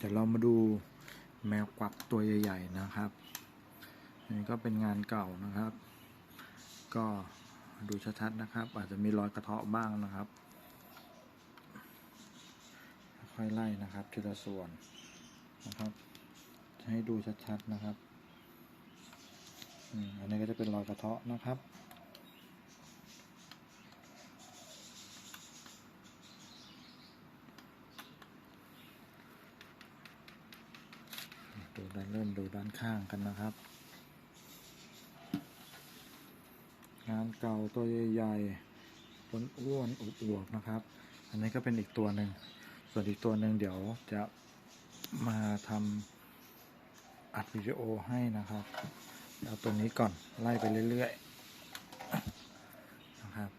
เดี๋ยวเรามาดูแมวกวักตัวใหญ่ ๆ นะครับอันนี้ก็เป็นงานเก่านะครับ ก็ดูชัดๆนะครับ อาจจะมีรอยกระเทาะบ้างนะครับ ค่อยไล่นะครับทีละส่วนนะครับ จะให้ดูชัดๆนะครับอันนี้ก็จะเป็นรอยกระเทาะนะครับ ดูด้านเริ่มดูด้านข้างกันนะครับ งานเก่าตัวใหญ่ๆ้นอ้วนอวบๆนะครับ อันนี้ก็เป็นอีกตัวหนึ่ง ส่วนอีกตัวหนึ่งเดี๋ยวจะมาทำอัดวิดีโอให้นะครับ เอาตัวนี้ก่อนไล่ไปเรื่อยๆนะครับ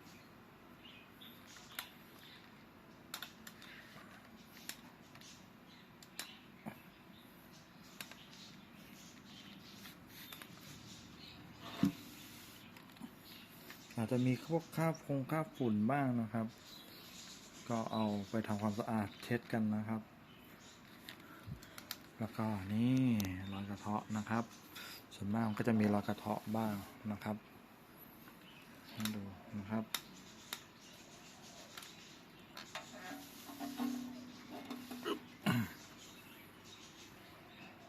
อาจจะมีพวกคราบคงคราบฝุ่นบ้างนะครับ ก็เอาไปทำความสะอาดเช็ดกันนะครับ แล้วก็นี่รอยกระเทาะนะครับ ส่วนมากก็จะมีรอยกระเทาะบ้างนะครับให้ดูนะครับ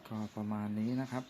ก็ประมาณนี้นะครับ